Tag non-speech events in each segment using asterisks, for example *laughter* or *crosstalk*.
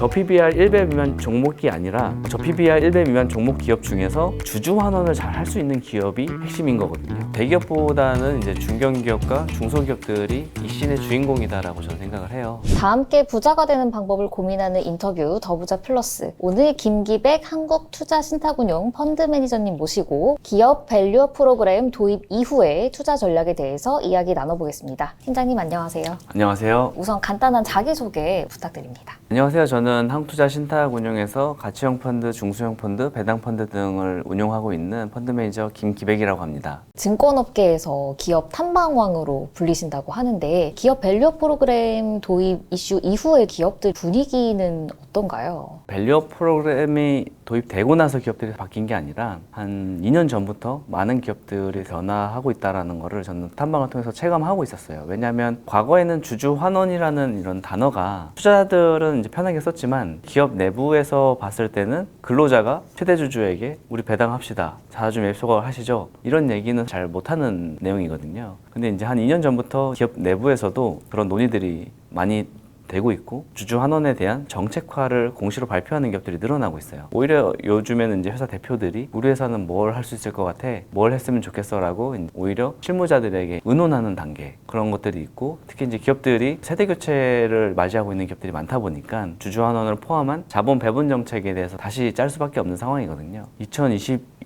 저 PBR 1배 미만 종목이 아니라 저 PBR 1배 미만 종목 기업 중에서 주주 환원을 잘 할 수 있는 기업이 핵심인 거거든요. 대기업보다는 이제 중견기업과 중소기업들이 이 씬의 주인공이다라고 저는 생각을 해요. 다 함께 부자가 되는 방법을 고민하는 인터뷰 더부자 플러스. 오늘 김기백 한국투자신탁운용 펀드 매니저님 모시고 기업 밸류 프로그램 도입 이후의 투자 전략에 대해서 이야기 나눠보겠습니다. 팀장님 안녕하세요. 안녕하세요. 우선 간단한 자기소개 부탁드립니다. 안녕하세요. 저는 한국투자 신탁 운용에서 가치형 펀드, 중소형 펀드, 배당 펀드 등을 운용하고 있는 펀드 매니저 김기백이라고 합니다. 증권업계에서 기업 탐방왕으로 불리신다고 하는데 기업 밸류 프로그램 도입 이슈 이후의 기업들 분위기는 어떤가요? 밸류업 프로그램이 도입되고 나서 기업들이 바뀐 게 아니라 한 2년 전부터 많은 기업들이 변화하고 있다라는 거를 저는 탐방을 통해서 체감하고 있었어요. 왜냐하면 과거에는 주주 환원이라는 이런 단어가 투자자들은 이제 편하게 썼지 만 기업 내부에서 봤을 때는 근로자가 최대 주주에게 우리 배당합시다. 자주 매입 소각을 하시죠. 이런 얘기는 잘 못하는 내용이거든요. 근데 이제 한 2년 전부터 기업 내부에서도 그런 논의들이 많이 되고 있고 주주 환원에 대한 정책화를 공시로 발표하는 기업들이 늘어나고 있어요. 오히려 요즘에는 이제 회사 대표들이 우리 회사는 뭘 할 수 있을 것 같아, 뭘 했으면 좋겠어라고 오히려 실무자들에게 의논하는 단계 그런 것들이 있고 특히 이제 기업들이 세대 교체를 맞이하고 있는 기업들이 많다 보니까 주주 환원을 포함한 자본 배분 정책에 대해서 다시 짤 수밖에 없는 상황이거든요.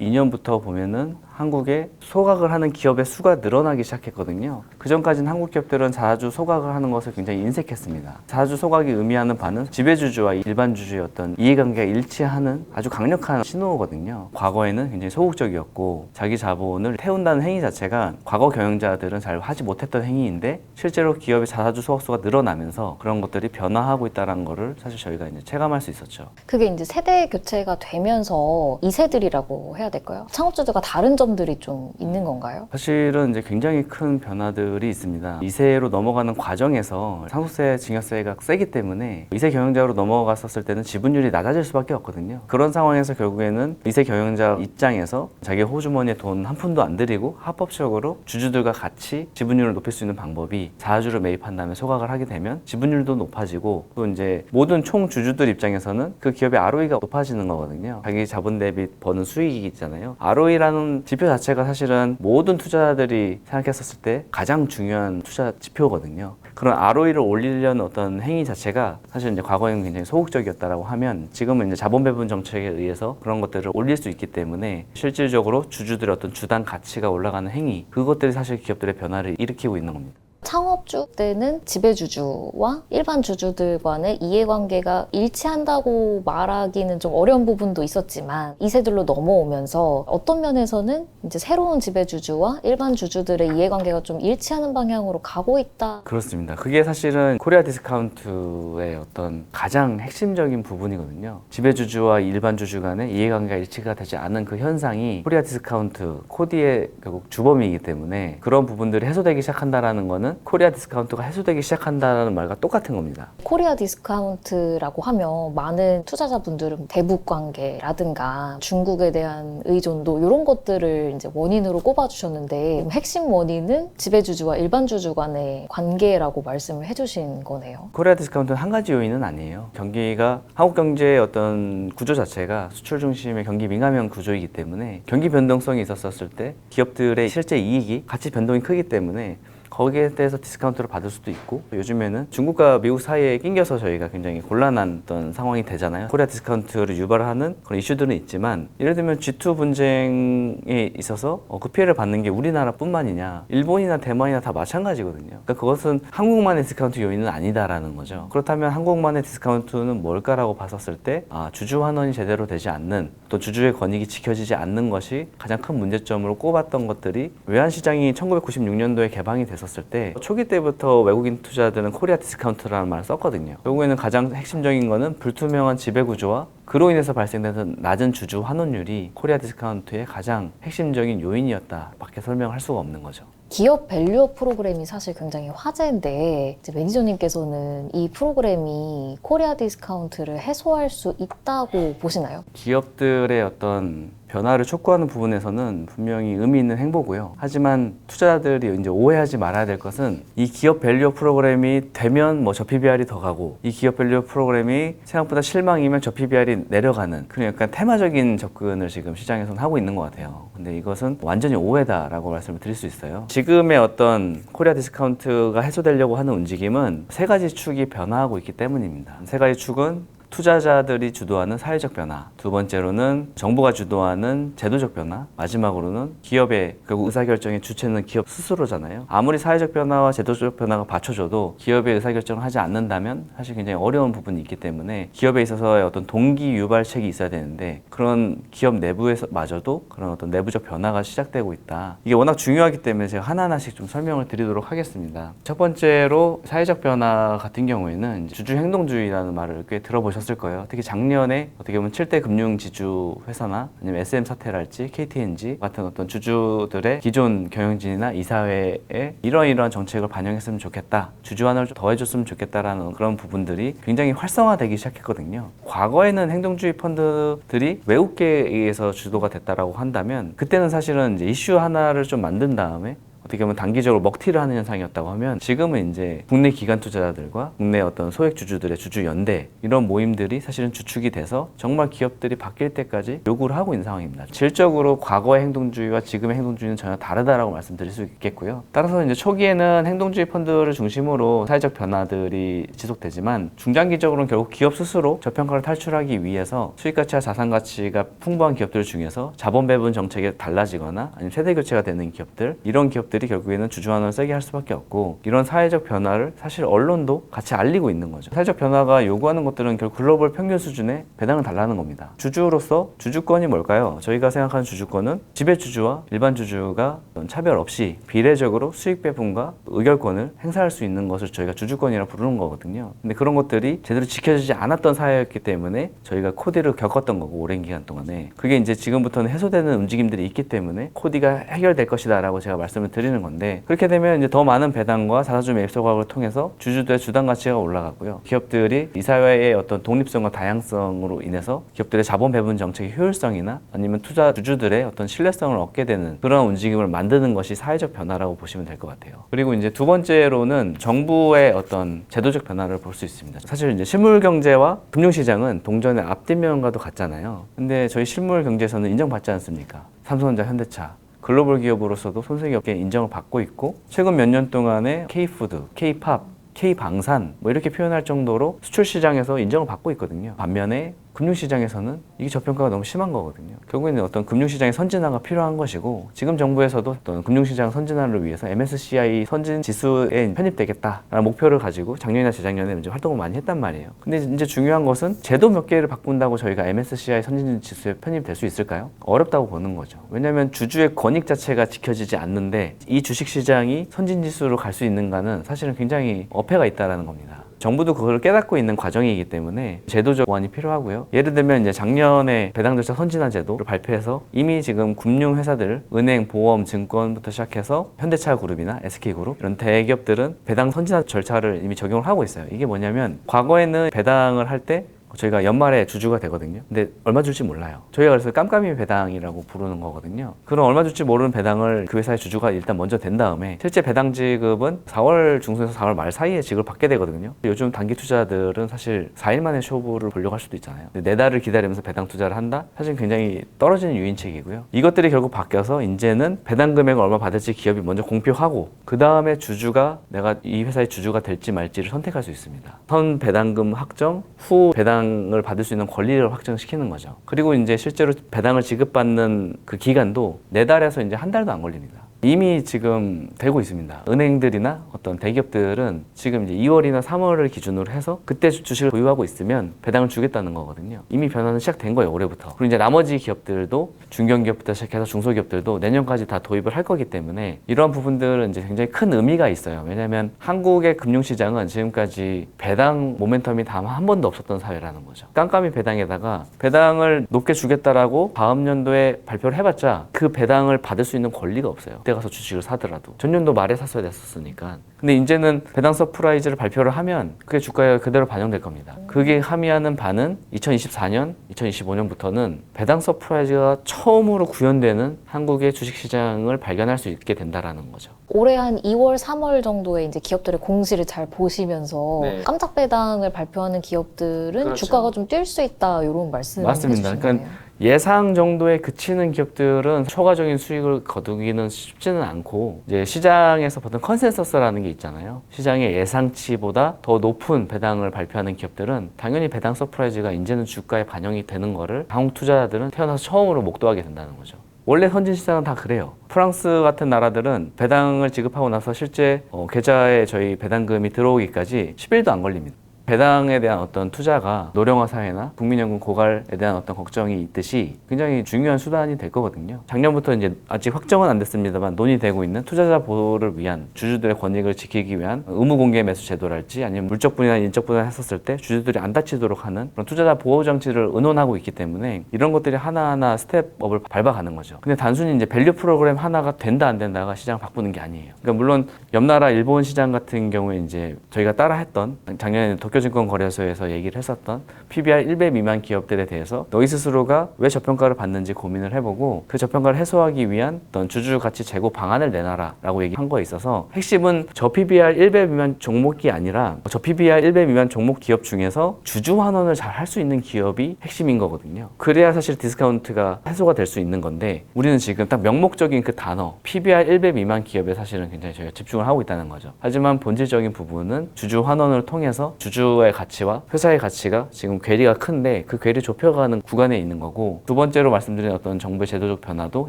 2022년부터 보면은 한국에 소각을 하는 기업의 수가 늘어나기 시작했거든요. 그 전까지는 한국 기업들은 자주 소각을 하는 것을 굉장히 인색했습니다. 자주 소각이 의미하는 바는 지배주주와 일반 주주의 어떤 이해관계가 일치하는 아주 강력한 신호거든요. 과거에는 굉장히 소극적이었고 자기 자본을 태운다는 행위 자체가 과거 경영자들은 잘 하지 못했던 행위인데 실제로 기업의 자사주 소각수가 늘어나면서 그런 것들이 변화하고 있다는 거를 사실 저희가 이제 체감할 수 있었죠. 그게 이제 세대 교체가 되면서 2세들이라고 해야 될까요? 창업주들과 다른 점들이 좀 있는 건가요? 사실은 이제 굉장히 큰 변화들이 있습니다. 2세로 넘어가는 과정에서 상속세, 증여세가 세기 때문에 2세 경영자로 넘어갔었을 때는 지분율이 낮아질 수밖에 없거든요. 그런 상황에서 결국에는 2세 경영자 입장에서 자기 호주머니에 돈 한 푼도 안 들이고 합법적으로 주주들과 같이 지분율을 높일 수 있는 방법이 자주를 매입한 다음에 소각을 하게 되면 지분율도 높아지고 또 이제 모든 총 주주들 입장에서는 그 기업의 ROE가 높아지는 거거든요. 자기 자본 대비 버는 수익이 있잖아요. ROE라는 지표 자체가 사실은 모든 투자자들이 생각했었을 때 가장 중요한 투자 지표거든요. 그런 ROE를 올리려는 어떤 행위 자체가 사실 이제 과거에는 굉장히 소극적이었다라고 하면 지금은 이제 자본 배분 정책에 의해서 그런 것들을 올릴 수 있기 때문에 실질적으로 주주들의 어떤 주당 가치가 올라가는 행위 그것들이 사실 기업들의 변화를 일으키고 있는 겁니다. 창업주 때는 지배주주와 일반 주주들 간의 이해관계가 일치한다고 말하기는 좀 어려운 부분도 있었지만 2세들로 넘어오면서 어떤 면에서는 이제 새로운 지배주주와 일반 주주들의 이해관계가 좀 일치하는 방향으로 가고 있다. 그렇습니다. 그게 사실은 코리아 디스카운트의 어떤 가장 핵심적인 부분이거든요. 지배주주와 일반 주주 간의 이해관계가 일치가 되지 않은 그 현상이 코리아 디스카운트, 코디의 결국 주범이기 때문에 그런 부분들이 해소되기 시작한다라는 거는 코리아 디스카운트가 해소되기 시작한다는 말과 똑같은 겁니다. 코리아 디스카운트라고 하면 많은 투자자분들은 대북 관계라든가 중국에 대한 의존도 이런 것들을 이제 원인으로 꼽아주셨는데 핵심 원인은 지배주주와 일반 주주 간의 관계라고 말씀을 해주신 거네요. 코리아 디스카운트는 한 가지 요인은 아니에요. 경기가 한국 경제의 어떤 구조 자체가 수출 중심의 경기 민감형 구조이기 때문에 경기 변동성이 있었을 때 기업들의 실제 이익이 가치 변동이 크기 때문에 거기에 대해서 디스카운트를 받을 수도 있고 요즘에는 중국과 미국 사이에 낑겨서 저희가 굉장히 곤란한 어떤 상황이 되잖아요. 코리아 디스카운트를 유발하는 그런 이슈들은 있지만 예를 들면 G2 분쟁에 있어서 어, 그 피해를 받는 게 우리나라뿐만이냐 일본이나 대만이나 다 마찬가지거든요. 그러니까 그것은 한국만의 디스카운트 요인은 아니다라는 거죠. 그렇다면 한국만의 디스카운트는 뭘까라고 봤었을 때 아, 주주 환원이 제대로 되지 않는 또 주주의 권익이 지켜지지 않는 것이 가장 큰 문제점으로 꼽았던 것들이 외환 시장이 1996년도에 개방이 됐었을 때 초기 때부터 외국인 투자들은 코리아 디스카운트라는 말을 썼거든요. 결국에는 가장 핵심적인 거는 불투명한 지배 구조와 그로 인해서 발생되는 낮은 주주 환원율이 코리아 디스카운트의 가장 핵심적인 요인이었다 밖에 설명할 수가 없는 거죠. 기업 밸류업 프로그램이 사실 굉장히 화제인데 매니저님께서는 이 프로그램이 코리아 디스카운트를 해소할 수 있다고 보시나요? 기업들의 어떤 변화를 촉구하는 부분에서는 분명히 의미 있는 행보고요. 하지만 투자자들이 이제 오해하지 말아야 될 것은 이 기업 밸류 프로그램이 되면 뭐 저 PBR이 더 가고 이 기업 밸류 프로그램이 생각보다 실망이면 저 PBR이 내려가는 그런 약간 테마적인 접근을 지금 시장에서는 하고 있는 것 같아요. 근데 이것은 완전히 오해다라고 말씀을 드릴 수 있어요. 지금의 어떤 코리아 디스카운트가 해소되려고 하는 움직임은 세 가지 축이 변화하고 있기 때문입니다. 세 가지 축은 투자자들이 주도하는 사회적 변화, 두 번째로는 정부가 주도하는 제도적 변화, 마지막으로는 기업의 결국 의사결정의 주체는 기업 스스로잖아요. 아무리 사회적 변화와 제도적 변화가 받쳐줘도 기업의 의사결정을 하지 않는다면 사실 굉장히 어려운 부분이 있기 때문에 기업에 있어서의 어떤 동기 유발책이 있어야 되는데 그런 기업 내부에서 마저도 그런 어떤 내부적 변화가 시작되고 있다. 이게 워낙 중요하기 때문에 제가 하나하나씩 좀 설명을 드리도록 하겠습니다. 첫 번째로 사회적 변화 같은 경우에는 주주 행동주의라는 말을 꽤 들어보셨을 거예요. 특히 작년에 어떻게 보면 7대 금융 지주 회사나 아니면 SM 사태랄지 KTNG 같은 어떤 주주들의 기존 경영진이나 이사회에 이러이러한 정책을 반영했으면 좋겠다. 주주 환원을 좀 더해줬으면 좋겠다라는 그런 부분들이 굉장히 활성화되기 시작했거든요. 과거에는 행동주의 펀드들이 외국계에 의해서 주도가 됐다라고 한다면 그때는 사실은 이슈 하나를 좀 만든 다음에 어떻게 보면 단기적으로 먹튀를 하는 현상이었다고 하면 지금은 이제 국내 기관 투자자들과 국내 어떤 소액 주주들의 주주 연대 이런 모임들이 사실은 주축이 돼서 정말 기업들이 바뀔 때까지 요구를 하고 있는 상황입니다. 질적으로 과거의 행동주의와 지금의 행동주의는 전혀 다르다라고 말씀드릴 수 있겠고요. 따라서 이제 초기에는 행동주의 펀드를 중심으로 사회적 변화들이 지속되지만 중장기적으로는 결국 기업 스스로 저평가를 탈출하기 위해서 수익 가치와 자산 가치가 풍부한 기업들 중에서 자본 배분 정책이 달라지거나 아니면 세대 교체가 되는 기업들 이런 기업들 이 결국에는 주주환원을 세게 할 수밖에 없고 이런 사회적 변화를 사실 언론도 같이 알리고 있는 거죠. 사회적 변화가 요구하는 것들은 결국 글로벌 평균 수준의 배당을 달라는 겁니다. 주주로서 주주권이 뭘까요? 저희가 생각하는 주주권은 지배 주주와 일반 주주가 차별 없이 비례적으로 수익 배분과 의결권을 행사할 수 있는 것을 저희가 주주권이라 부르는 거거든요. 근데 그런 것들이 제대로 지켜지지 않았던 사회였기 때문에 저희가 코디를 겪었던 거고 오랜 기간 동안에 그게 이제 지금부터는 해소되는 움직임들이 있기 때문에 코디가 해결될 것이다라고 제가 말씀을 드 리는 건데 그렇게 되면 이제 더 많은 배당과 자사주 매입 소각을 통해서 주주들의 주당 가치가 올라가고요. 기업들이 이 사회의 어떤 독립성과 다양성으로 인해서 기업들의 자본 배분 정책의 효율성이나 아니면 투자 주주들의 어떤 신뢰성을 얻게 되는 그런 움직임을 만드는 것이 사회적 변화라고 보시면 될 것 같아요. 그리고 이제 두 번째로는 정부의 어떤 제도적 변화를 볼 수 있습니다. 사실 이제 실물 경제와 금융 시장은 동전의 앞뒷면과도 같잖아요. 근데 저희 실물 경제에서는 인정받지 않습니까? 삼성전자, 현대차 글로벌 기업으로서도 손색이 없게 인정을 받고 있고 최근 몇 년 동안에 K푸드, K팝, K방산 뭐 이렇게 표현할 정도로 수출 시장에서 인정을 받고 있거든요. 반면에 금융시장에서는 이게 저평가가 너무 심한 거거든요. 결국에는 어떤 금융시장의 선진화가 필요한 것이고 지금 정부에서도 어떤 금융시장 선진화를 위해서 MSCI 선진 지수에 편입되겠다라는 목표를 가지고 작년이나 재작년에 이제 활동을 많이 했단 말이에요. 근데 이제 중요한 것은 제도 몇 개를 바꾼다고 저희가 MSCI 선진 지수에 편입될 수 있을까요? 어렵다고 보는 거죠. 왜냐하면 주주의 권익 자체가 지켜지지 않는데 이 주식 시장이 선진 지수로 갈 수 있는가는 사실은 굉장히 어폐가 있다라는 겁니다. 정부도 그걸 깨닫고 있는 과정이기 때문에 제도적 보완이 필요하고요. 예를 들면 이제 작년에 배당 절차 선진화 제도를 발표해서 이미 지금 금융 회사들, 은행, 보험, 증권부터 시작해서 현대차 그룹이나 SK 그룹 이런 대기업들은 배당 선진화 절차를 이미 적용을 하고 있어요. 이게 뭐냐면 과거에는 배당을 할 때 저희가 연말에 주주가 되거든요. 근데 얼마 줄지 몰라요. 저희가 그래서 깜깜이 배당이라고 부르는 거거든요. 그런 얼마 줄지 모르는 배당을 그 회사의 주주가 일단 먼저 된 다음에 실제 배당 지급은 4월 중순에서 4월 말 사이에 지급을 받게 되거든요. 요즘 단기 투자들은 사실 4일 만에 쇼부를 보려고 할 수도 있잖아요. 네 달을 기다리면서 배당 투자를 한다? 사실 굉장히 떨어지는 유인책이고요. 이것들이 결국 바뀌어서 이제는 배당 금액을 얼마 받을지 기업이 먼저 공표하고 그 다음에 주주가 내가 이 회사의 주주가 될지 말지를 선택할 수 있습니다. 선 배당금 확정, 후 배당 을 받을 수 있는 권리를 확정시키는 거죠. 그리고 이제 실제로 배당을 지급받는 그 기간도 네 달에서 이제 한 달도 안 걸립니다. 이미 지금 되고 있습니다. 은행들이나 어떤 대기업들은 지금 이제 2월이나 3월을 기준으로 해서 그때 주식을 보유하고 있으면 배당을 주겠다는 거거든요. 이미 변화는 시작된 거예요, 올해부터. 그리고 이제 나머지 기업들도 중견기업부터 시작해서 중소기업들도 내년까지 다 도입을 할 거기 때문에 이러한 부분들은 이제 굉장히 큰 의미가 있어요. 왜냐하면 한국의 금융시장은 지금까지 배당 모멘텀이 단 한 번도 없었던 사회라는 거죠. 깜깜이 배당에다가 배당을 높게 주겠다라고 다음 연도에 발표를 해봤자 그 배당을 받을 수 있는 권리가 없어요. 가서 주식을 사더라도 전년도 말에 샀어야 됐었으니까. 근데 이제는 배당 서프라이즈를 발표를 하면 그게 주가에 그대로 반영될 겁니다. 그게 함의하는 바는 2024년, 2025년부터는 배당 서프라이즈가 처음으로 구현되는 한국의 주식 시장을 발견할 수 있게 된다라는 거죠. 올해 한 2월, 3월 정도에 이제 기업들의 공시를 잘 보시면서 네. 깜짝 배당을 발표하는 기업들은 그렇죠. 주가가 좀 뛸 수 있다 이런 말씀 맞습니다. 해주신 그러니까 거 예상 정도에 그치는 기업들은 초과적인 수익을 거두기는 쉽지는 않고 이제 시장에서 보통 컨센서스라는 게 있잖아요. 시장의 예상치보다 더 높은 배당을 발표하는 기업들은 당연히 배당 서프라이즈가 이제는 주가에 반영이 되는 거를 한국 투자자들은 태어나서 처음으로 목도하게 된다는 거죠. 원래 선진 시장은 다 그래요. 프랑스 같은 나라들은 배당을 지급하고 나서 실제 어, 계좌에 저희 배당금이 들어오기까지 10일도 안 걸립니다. 배당에 대한 어떤 투자가 노령화 사회나 국민연금 고갈에 대한 어떤 걱정이 있듯이 굉장히 중요한 수단이 될 거거든요. 작년부터 이제 아직 확정은 안 됐습니다만 논의되고 있는 투자자 보호를 위한 주주들의 권익을 지키기 위한 의무 공개 매수 제도랄지 아니면 물적 분이나 인적 분할 했었을 때 주주들이 안 다치도록 하는 그런 투자자 보호 장치를 의논하고 있기 때문에 이런 것들이 하나하나 스텝업을 밟아가는 거죠. 근데 단순히 이제 밸류 프로그램 하나가 된다 안 된다가 시장 바꾸는 게 아니에요. 그러니까 물론 옆 나라 일본 시장 같은 경우에 이제 저희가 따라 했던 작년에 도쿄 증권거래소에서 얘기를 했었던 PBR 1배 미만 기업들에 대해서 너희 스스로가 왜 저평가를 받는지 고민을 해보고 그 저평가를 해소하기 위한 어떤 주주 가치 제고 방안을 내놔라 라고 얘기한 거에 있어서 핵심은 저 PBR 1배 미만 종목이 아니라 저 PBR 1배 미만 종목 기업 중에서 주주 환원을 잘 할 수 있는 기업이 핵심인 거거든요. 그래야 사실 디스카운트가 해소가 될 수 있는 건데 우리는 지금 딱 명목적인 그 단어 PBR 1배 미만 기업에 사실은 굉장히 저희가 집중을 하고 있다는 거죠. 하지만 본질적인 부분은 주주 환원을 통해서 주주 의 가치와 회사의 가치가 지금 괴리가 큰데 그 괴리 좁혀가는 구간에 있는 거고 두 번째로 말씀드린 어떤 정부의 제도적 변화도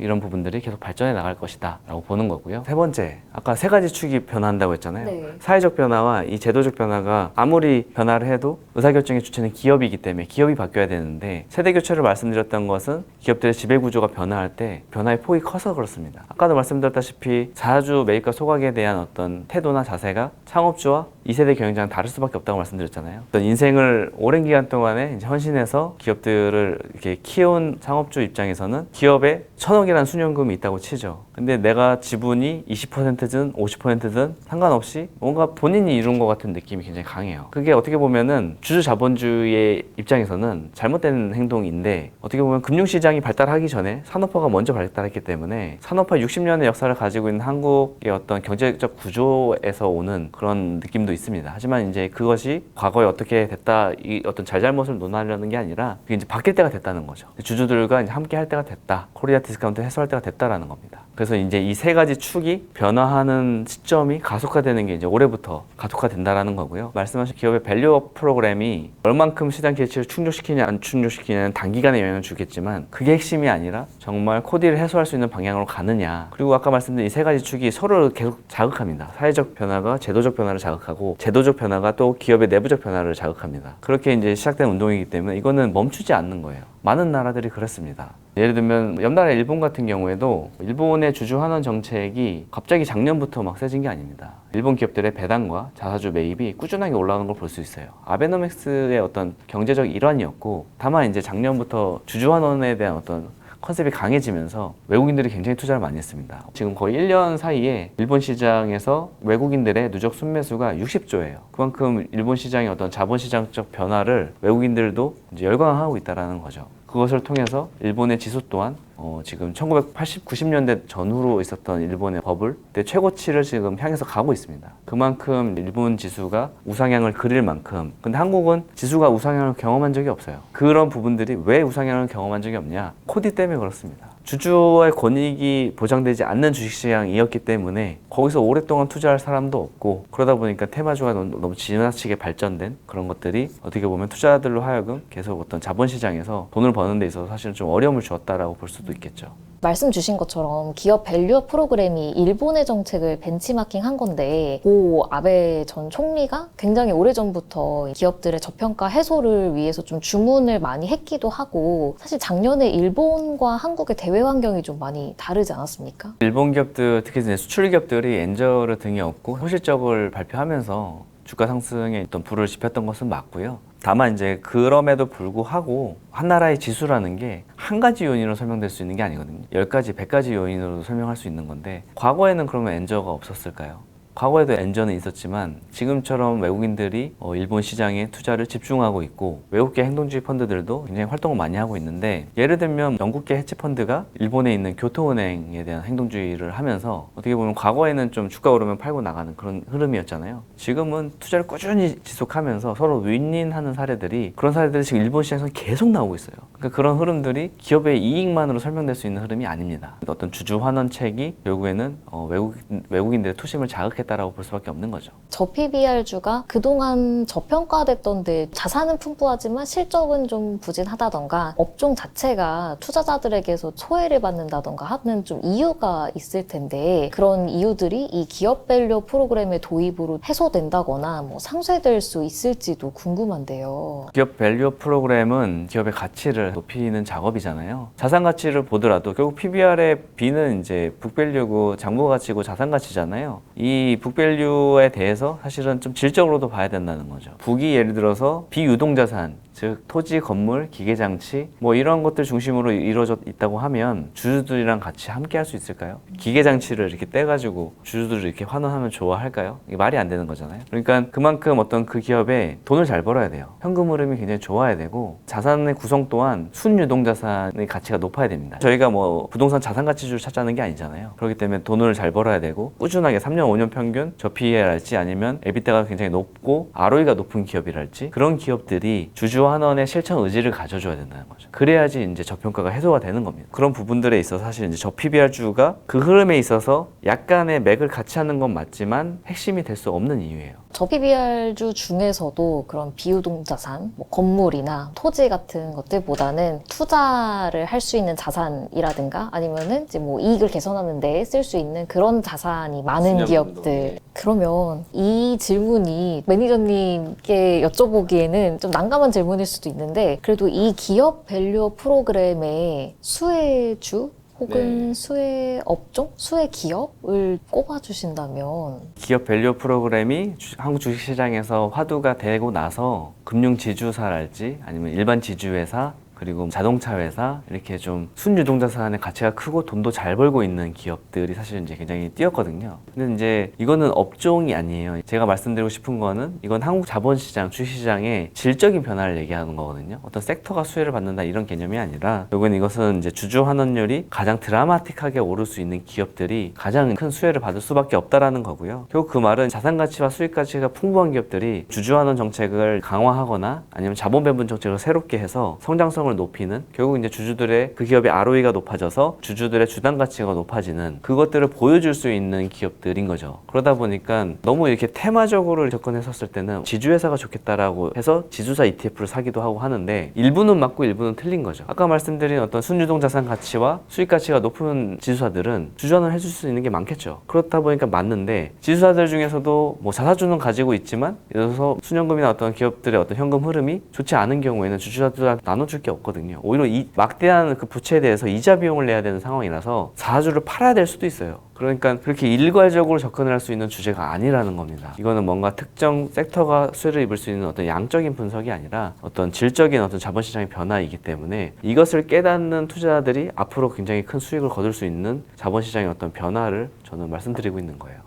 이런 부분들이 계속 발전해 나갈 것이다 라고 보는 거고요. 세 번째 아까 세 가지 축이 변화한다고 했잖아요. 네. 사회적 변화와 이 제도적 변화가 아무리 변화를 해도 의사결정의 주체는 기업이기 때문에 기업이 바뀌어야 되는데 세대 교체를 말씀드렸던 것은 기업들의 지배 구조가 변화할 때 변화의 폭이 커서 그렇습니다. 아까도 말씀드렸다시피 자주 매입과 소각에 대한 어떤 태도나 자세가 창업주와 2세대 경영자는 다를 수밖에 없다고 말씀드렸잖아요. 어떤 인생을 오랜 기간 동안에 헌신해서 기업들을 이렇게 키워온 창업주 입장에서는 기업에 천억이라는 수년금이 있다고 치죠. 근데 내가 지분이 20%든 50%든 상관없이 뭔가 본인이 이룬 것 같은 느낌이 굉장히 강해요. 그게 어떻게 보면은 주주 자본주의의 입장에서는 잘못된 행동인데 어떻게 보면 금융시장 이 발달하기 전에 산업화가 먼저 발달했기 때문에 산업화 60년의 역사를 가지고 있는 한국의 어떤 경제적 구조에서 오는 그런 느낌도 있습니다. 하지만 이제 그것이 과거에 어떻게 됐다 이 어떤 잘잘못을 논하려는 게 아니라 그게 이제 바뀔 때가 됐다는 거죠. 주주들과 함께 할 때가 됐다. 코리아 디스카운트 해소할 때가 됐다라는 겁니다. 그래서 이제 이 세 가지 축이 변화하는 시점이 가속화되는 게 이제 올해부터 가속화된다라는 거고요. 말씀하신 기업의 밸류업 프로그램이 얼만큼 시장 가치를 충족시키냐 안 충족시키냐는 단기간에 영향을 주겠지만 그게 핵심이 아니라 정말 코디를 해소할 수 있는 방향으로 가느냐. 그리고 아까 말씀드린 이 세 가지 축이 서로를 계속 자극합니다. 사회적 변화가 제도적 변화를 자극하고 제도적 변화가 또 기업의 내부적 변화를 자극합니다. 그렇게 이제 시작된 운동이기 때문에 이거는 멈추지 않는 거예요. 많은 나라들이 그렇습니다. 예를 들면 옆나라 일본 같은 경우에도 일본의 주주 환원 정책이 갑자기 작년부터 막 세진 게 아닙니다. 일본 기업들의 배당과 자사주 매입이 꾸준하게 올라가는 걸 볼 수 있어요. 아베노믹스의 어떤 경제적 일환이었고 다만 이제 작년부터 주주 환원에 대한 어떤 컨셉이 강해지면서 외국인들이 굉장히 투자를 많이 했습니다. 지금 거의 1년 사이에 일본 시장에서 외국인들의 누적 순매수가 60조예요. 그만큼 일본 시장의 어떤 자본 시장적 변화를 외국인들도 이제 열광하고 있다라는 거죠. 그것을 통해서 일본의 지수 또한 어, 지금 1980, 90년대 전후로 있었던 일본의 버블 때 최고치를 지금 향해서 가고 있습니다. 그만큼 일본 지수가 우상향을 그릴 만큼 근데 한국은 지수가 우상향을 경험한 적이 없어요. 그런 부분들이 왜 우상향을 경험한 적이 없냐? 코디 때문에 그렇습니다. 주주의 권익이 보장되지 않는 주식시장이었기 때문에 거기서 오랫동안 투자할 사람도 없고 그러다 보니까 테마주가 너무, 지나치게 발전된 그런 것들이 어떻게 보면 투자자들로 하여금 계속 어떤 자본시장에서 돈을 버는 데 있어서 사실은 좀 어려움을 주었다라고 볼 수도 있겠죠. 말씀 주신 것처럼 기업 밸류업 프로그램이 일본의 정책을 벤치마킹 한 건데 고 아베 전 총리가 굉장히 오래전부터 기업들의 저평가 해소를 위해서 좀 주문을 많이 했기도 하고 사실 작년에 일본과 한국의 대외 환경이 좀 많이 다르지 않았습니까? 일본 기업들 특히 수출 기업들이 엔저를 등에 업고 현실적을 발표하면서 주가 상승에 어떤 불을 지폈던 것은 맞고요. 다만 이제 그럼에도 불구하고 한 나라의 지수라는 게 한 가지 요인으로 설명될 수 있는 게 아니거든요. 열 가지, 백 가지 요인으로 설명할 수 있는 건데 과거에는 그러면 엔저가 없었을까요? 과거에도 엔저는 있었지만 지금처럼 외국인들이 어, 일본 시장에 투자를 집중하고 있고 외국계 행동주의 펀드들도 굉장히 활동을 많이 하고 있는데 예를 들면 영국계 해치 펀드가 일본에 있는 교토은행에 대한 행동주의를 하면서 어떻게 보면 과거에는 좀 주가 오르면 팔고 나가는 그런 흐름이었잖아요. 지금은 투자를 꾸준히 지속하면서 서로 윈윈하는 사례들이 그런 사례들이 지금 일본 시장에서 계속 나오고 있어요. 그러니까 그런 흐름들이 기업의 이익만으로 설명될 수 있는 흐름이 아닙니다. 어떤 주주 환원책이 결국에는 어, 외국 외국인들의 투심을 자극 했다라고 볼 수밖에 없는 거죠. 저 PBR주가 그동안 저평가됐던데 자산은 풍부하지만 실적은 좀 부진하다던가 업종 자체가 투자자들에게서 소외를 받는다던가 하는 좀 이유가 있을 텐데 그런 이유들이 이 기업 밸류 프로그램의 도입으로 해소된다거나 뭐 상쇄될 수 있을지도 궁금한데요. 기업 밸류 프로그램은 기업의 가치를 높이는 작업이잖아요. 자산 가치를 보더라도 결국 PBR의 B는 이제 북밸류고 장부 가치고 자산 가치잖아요. 이 북밸류에 대해서 사실은 좀 질적으로도 봐야 된다는 거죠. 북이 예를 들어서 비유동 자산 즉 토지, 건물, 기계 장치 뭐 이런 것들 중심으로 이루어져 있다고 하면 주주들이랑 같이 함께 할 수 있을까요? 기계 장치를 이렇게 떼가지고 주주들을 이렇게 환원하면 좋아할까요? 이게 말이 안 되는 거잖아요. 그러니까 그만큼 어떤 그 기업에 돈을 잘 벌어야 돼요. 현금 흐름이 굉장히 좋아야 되고 자산의 구성 또한 순유동 자산의 가치가 높아야 됩니다. 저희가 뭐 부동산 자산 가치주를 찾자는 게 아니잖아요. 그렇기 때문에 돈을 잘 벌어야 되고 꾸준하게 3년, 5년 평균 저PE랄지 아니면 에비타가 굉장히 높고 ROE가 높은 기업이랄지 그런 기업들이 주주 환원의 실천 의지를 가져줘야 된다는 거죠. 그래야지 이제 저평가가 해소가 되는 겁니다. 그런 부분들에 있어서 사실 이제 저 PBR주가 그 흐름에 있어서 약간의 맥을 같이 하는 건 맞지만 핵심이 될 수 없는 이유예요. 저 PBR주 중에서도 그런 비유동 자산, 뭐 건물이나 토지 같은 것들보다는 투자를 할 수 있는 자산이라든가 아니면은 이제 뭐 이익을 개선하는 데 쓸 수 있는 그런 자산이 많은 기업들. 그러면 이 질문이 매니저님께 여쭤보기에는 좀 난감한 질문일 수도 있는데 그래도 이 기업 밸류 프로그램의 수혜주 혹은 수혜 업종, 수혜 기업을 꼽아주신다면? 기업 밸류 프로그램이 주- 한국 주식시장에서 화두가 되고 나서 금융 지주사랄지 아니면 일반 지주회사 그리고 자동차 회사 이렇게 좀 순유동자 산의 가치가 크고 돈도 잘 벌고 있는 기업들이 사실 이제 굉장히 뛰었거든요. 근데 이제 이거는 업종이 아니에요. 제가 말씀드리고 싶은 거는 이건 한국 자본시장, 주식시장의 질적인 변화를 얘기하는 거거든요. 어떤 섹터가 수혜를 받는다 이런 개념이 아니라 결국은 이것은 이제 주주 환원율이 가장 드라마틱하게 오를 수 있는 기업들이 가장 큰 수혜를 받을 수밖에 없다라는 거고요. 결국 그 말은 자산 가치와 수익 가치가 풍부한 기업들이 주주 환원 정책을 강화하거나 아니면 자본 배분 정책을 새롭게 해서 성장성 을 높이는 결국 이제 주주들의 그 기업의 ROE가 높아져서 주주들의 주당 가치가 높아지는 그것들을 보여줄 수 있는 기업들인 거죠. 그러다 보니까 너무 이렇게 테마적으로 접근했었을 때는 지주회사가 좋겠다라고 해서 지주사 ETF를 사기도 하고 하는데 일부는 맞고 일부는 틀린 거죠. 아까 말씀드린 어떤 순유동 자산 가치와 수익 가치가 높은 지주사들은 주전을 해줄 수 있는 게 많겠죠. 그렇다 보니까 맞는데 지주사들 중에서도 뭐 자사주는 가지고 있지만 예를 들어서 수년금이나 어떤 기업들의 어떤 현금 흐름이 좋지 않은 경우에는 주주사들한테 나눠줄 게 없거든요. 오히려 이 막대한 그 부채에 대해서 이자 비용을 내야 되는 상황이라서 자사주를 팔아야 될 수도 있어요. 그러니까 그렇게 일괄적으로 접근을 할 수 있는 주제가 아니라는 겁니다. 이거는 뭔가 특정 섹터가 수혜를 입을 수 있는 어떤 양적인 분석이 아니라 어떤 질적인 어떤 자본시장의 변화이기 때문에 이것을 깨닫는 투자자들이 앞으로 굉장히 큰 수익을 거둘 수 있는 자본시장의 어떤 변화를 저는 말씀드리고 있는 거예요.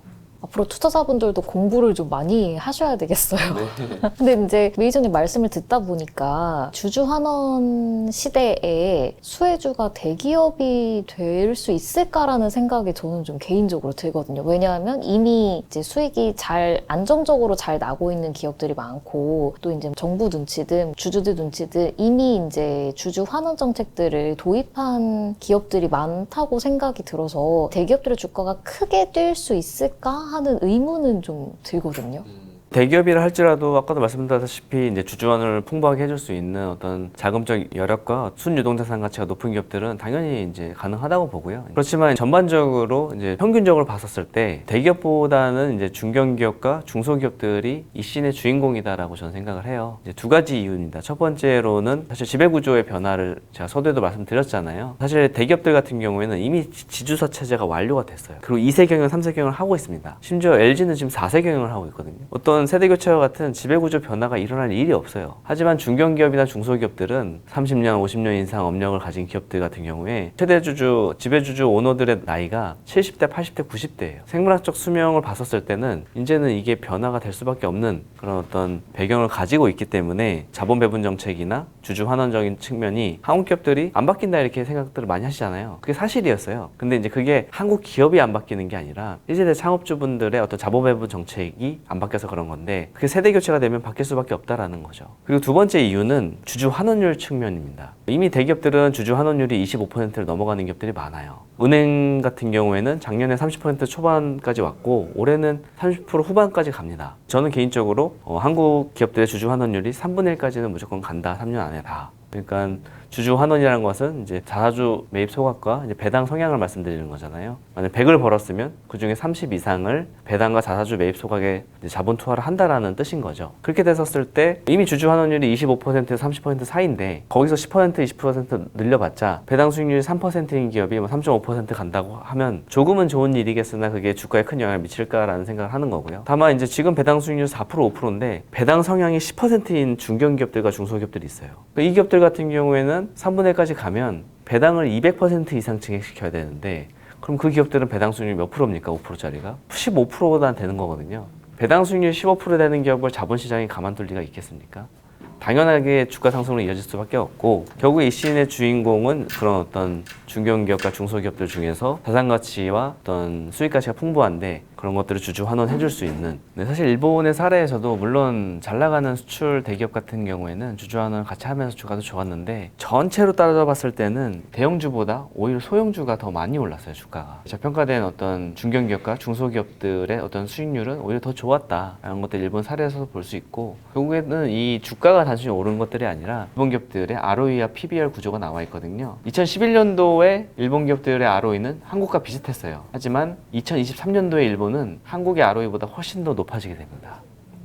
앞으로 투자자분들도 공부를 좀 많이 하셔야 되겠어요. *laughs* 근데 이제 메이저님 말씀을 듣다 보니까 주주 환원 시대에 수혜주가 대기업이 될 수 있을까라는 생각이 저는 좀 개인적으로 들거든요. 왜냐하면 이미 이제 수익이 잘 안정적으로 잘 나고 있는 기업들이 많고 또 이제 정부 눈치든 주주들 눈치든 이미 이제 주주 환원 정책들을 도입한 기업들이 많다고 생각이 들어서 대기업들의 주가가 크게 뛸 수 있을까 하는 의문은 좀 들거든요. 대기업이라 할지라도 아까도 말씀드렸다시피 이제 주주환을 풍부하게 해줄 수 있는 어떤 자금적 여력과 순유동자산 가치가 높은 기업들은 당연히 이제 가능하다고 보고요. 그렇지만 전반적으로 이제 평균적으로 봤었을 때 대기업보다는 이제 중견기업과 중소기업들이 이 씬의 주인공이다라고 저는 생각을 해요. 이제 두 가지 이유입니다. 첫 번째로는 사실 지배구조의 변화를 제가 서두에도 말씀드렸잖아요. 사실 대기업들 같은 경우에는 이미 지- 지주사 체제가 완료가 됐어요. 그리고 2세 경영, 3세 경영을 하고 있습니다. 심지어 LG는 지금 4세 경영을 하고 있거든요. 어떤 세대 교체와 같은 지배 구조 변화가 일어날 일이 없어요. 하지만 중견기업이나 중소기업들은 30년, 50년 이상 업력을 가진 기업들 같은 경우에 최대 주주, 지배주주 오너들의 나이가 70대, 80대, 90대예요. 생물학적 수명을 봤었을 때는 이제는 이게 변화가 될 수밖에 없는 그런 어떤 배경을 가지고 있기 때문에 자본 배분 정책이나 주주 환원적인 측면이 한국 기업들이 안 바뀐다 이렇게 생각들을 많이 하시잖아요. 그게 사실이었어요. 근데 이제 그게 한국 기업이 안 바뀌는 게 아니라 1세대 창업주분들의 어떤 자본 배분 정책이 안 바뀌어서 그런 건데 그게 세대 교체가 되면 바뀔 수밖에 없다라는 거죠. 그리고 두 번째 이유는 주주 환원율 측면입니다. 이미 대기업들은 주주 환원율이 25%를 넘어가는 기업들이 많아요. 은행 같은 경우에는 작년에 30% 초반까지 왔고 올해는 30% 후반까지 갑니다. 저는 개인적으로 어, 한국 기업들의 주주 환원율이 3분의 1까지는 무조건 간다. 3년 안에 다. 그러니까 주주 환원이라는 것은 이제 자사주 매입 소각과 배당 성향을 말씀드리는 거잖아요. 만약 100을 벌었으면 그 중에 30 이상을 배당과 자사주 매입 소각에 자본 투하를 한다라는 뜻인 거죠. 그렇게 됐었을 때 이미 주주 환원율이 25%에서 30% 사이인데 거기서 10% 20% 늘려봤자 배당 수익률이 3%인 기업이 뭐 3.5% 간다고 하면 조금은 좋은 일이겠으나 그게 주가에 큰 영향을 미칠까라는 생각을 하는 거고요. 다만 이제 지금 배당 수익률 4% 5%인데 배당 성향이 10%인 중견 기업들과 중소기업들이 있어요. 그이 기업들 같은 경우에는 3분의 1까지 가면 배당을 200% 이상 증액시켜야 되는데 그럼 그 기업들은 배당 수익률이 몇 프로입니까? 5%짜리가? 15%보다 되는 거거든요. 배당 수익률 15% 되는 기업을 자본시장이 가만둘 리가 있겠습니까? 당연하게 주가 상승으로 이어질 수밖에 없고 결국 이 시인의 주인공은 그런 어떤 중견기업과 중소기업들 중에서 자산 가치와 어떤 수익 가치가 풍부한데 그런 것들을 주주 환원해 줄 수 있는. 네, 사실 일본의 사례에서도 물론 잘 나가는 수출 대기업 같은 경우에는 주주 환원을 같이 하면서 주가도 좋았는데 전체로 따져 봤을 때는 대형주보다 오히려 소형주가 더 많이 올랐어요 주가가. 저평가된 어떤 중견기업과 중소기업들의 어떤 수익률은 오히려 더 좋았다라는 것들 일본 사례에서도 볼 수 있고 결국에는 이 주가가 단순히 오른 것들이 아니라 일본 기업들의 ROE와 PBR 구조가 나와 있거든요. 2011년도에 일본 기업들의 ROE는 한국과 비슷했어요. 하지만 2023년도에 일본 은 한국의 ROE보다 훨씬 더 높아지게 됩니다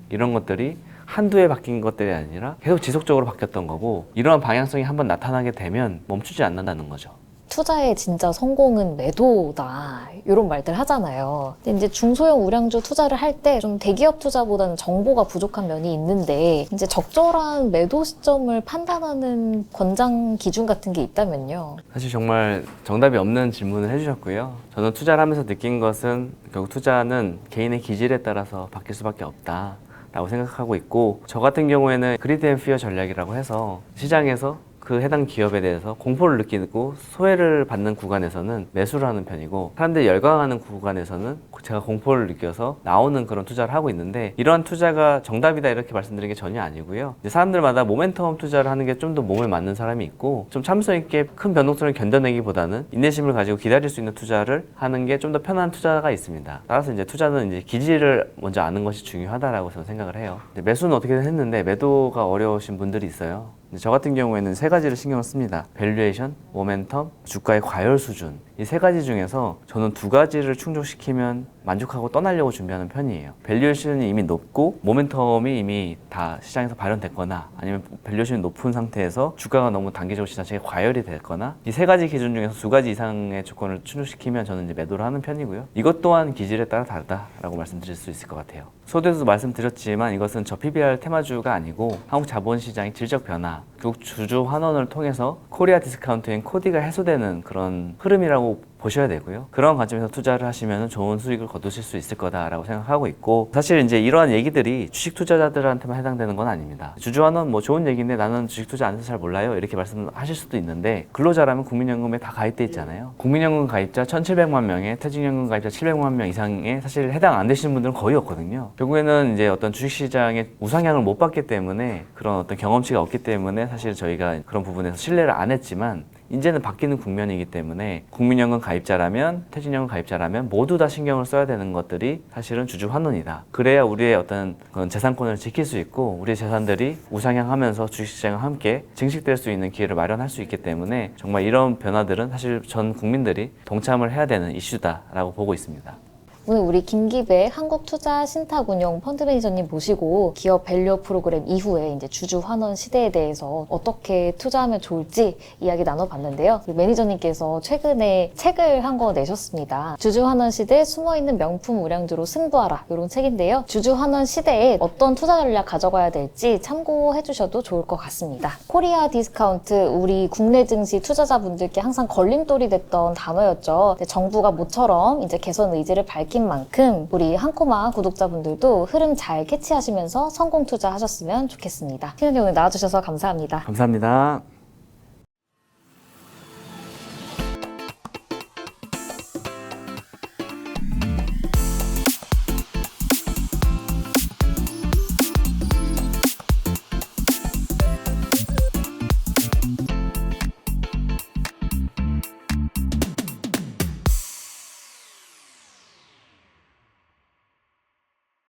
이런 것들이 한두 해 바뀐 것들이 아니라 계속 지속적으로 바뀌었던 거고 이러한 방향성이 한번 나타나게 되면 멈추지 않는다는 거죠. 투자의 진짜 성공은 매도다 이런 말들 하잖아요. 근데 이제 중소형 우량주 투자를 할 때 좀 대기업 투자보다는 정보가 부족한 면이 있는데 이제 적절한 매도 시점을 판단하는 권장 기준 같은 게 있다면요. 사실 정말 정답이 없는 질문을 해주셨고요. 저는 투자를 하면서 느낀 것은 결국 투자는 개인의 기질에 따라서 바뀔 수밖에 없다. 라고 생각하고 있고 저 같은 경우에는 그리드 앤 피어 전략이라고 해서 시장에서 그 해당 기업에 대해서 공포를 느끼고 소외를 받는 구간에서는 매수를 하는 편이고 사람들이 열광하는 구간에서는 제가 공포를 느껴서 나오는 그런 투자를 하고 있는데 이러한 투자가 정답이다 이렇게 말씀드리는 게 전혀 아니고요. 이제 사람들마다 모멘텀 투자를 하는 게 좀 더 몸에 맞는 사람이 있고 좀 참을성 있게 큰 변동성을 견뎌내기보다는 인내심을 가지고 기다릴 수 있는 투자를 하는 게 좀 더 편한 투자가 있습니다. 따라서 이제 투자는 이제 기질을 먼저 아는 것이 중요하다라고 저는 생각을 해요. 매수는 어떻게든 했는데 매도가 어려우신 분들이 있어요. 저 같은 경우에는 세 가지를 신경을 씁니다. 밸류에이션, 모멘텀, 주가의 과열 수준. 이 세 가지 중에서 저는 두 가지를 충족시키면 만족하고 떠나려고 준비하는 편이에요. 밸류에이션이 이미 높고 모멘텀이 이미 다 시장에서 발현됐거나 아니면 밸류에이션이 높은 상태에서 주가가 너무 단기적으로 지나치게 과열이 됐거나 이 세 가지 기준 중에서 두 가지 이상의 조건을 충족시키면 저는 이제 매도를 하는 편이고요. 이것 또한 기질에 따라 다르다라고 말씀드릴 수 있을 것 같아요. 소대도 말씀드렸지만 이것은 저 PBR 테마주가 아니고 한국 자본시장의 질적 변화, 결국 주주 환원을 통해서 코리아 디스카운트인 코디가 해소되는 그런 흐름이라고 보셔야 되고요. 그런 관점에서 투자를 하시면 좋은 수익을 거두실 수 있을 거다라고 생각하고 있고 사실 이제 이러한 얘기들이 주식 투자자들한테만 해당되는 건 아닙니다. 주주 환원 뭐 좋은 얘기인데 나는 주식 투자 안 해서 잘 몰라요 이렇게 말씀하실 수도 있는데 근로자라면 국민연금에 다 가입돼 있잖아요. 국민연금 가입자 1,700만 명에 퇴직연금 가입자 700만 명 이상에 사실 해당 안 되시는 분들은 거의 없거든요. 결국에는 이제 어떤 주식시장의 우상향을 못 받기 때문에 그런 어떤 경험치가 없기 때문에 사실 저희가 그런 부분에서 신뢰를 안 했지만 이제는 바뀌는 국면이기 때문에 국민연금 가입자라면 퇴직연금 가입자라면 모두 다 신경을 써야 되는 것들이 사실은 주주 환원이다. 그래야 우리의 어떤 재산권을 지킬 수 있고 우리의 재산들이 우상향하면서 주식시장과 함께 증식될 수 있는 기회를 마련할 수 있기 때문에 정말 이런 변화들은 사실 전 국민들이 동참을 해야 되는 이슈다라고 보고 있습니다. 오늘 우리 김기백 한국투자신탁운용 펀드 매니저님 모시고 기업 밸류 프로그램 이후에 이제 주주 환원 시대에 대해서 어떻게 투자하면 좋을지 이야기 나눠봤는데요. 우리 매니저님께서 최근에 책을 한 거 내셨습니다. 주주 환원 시대 숨어 있는 명품 우량주로 승부하라 이런 책인데요. 주주 환원 시대에 어떤 투자 전략 가져가야 될지 참고해 주셔도 좋을 것 같습니다. 코리아 디스카운트 우리 국내 증시 투자자분들께 항상 걸림돌이 됐던 단어였죠. 정부가 모처럼 이제 개선 의지를 밝힌 만큼 우리 한코마 구독자분들도 흐름 잘 캐치하시면서 성공 투자하셨으면 좋겠습니다. 팀장님 오늘 나와주셔서 감사합니다. 감사합니다.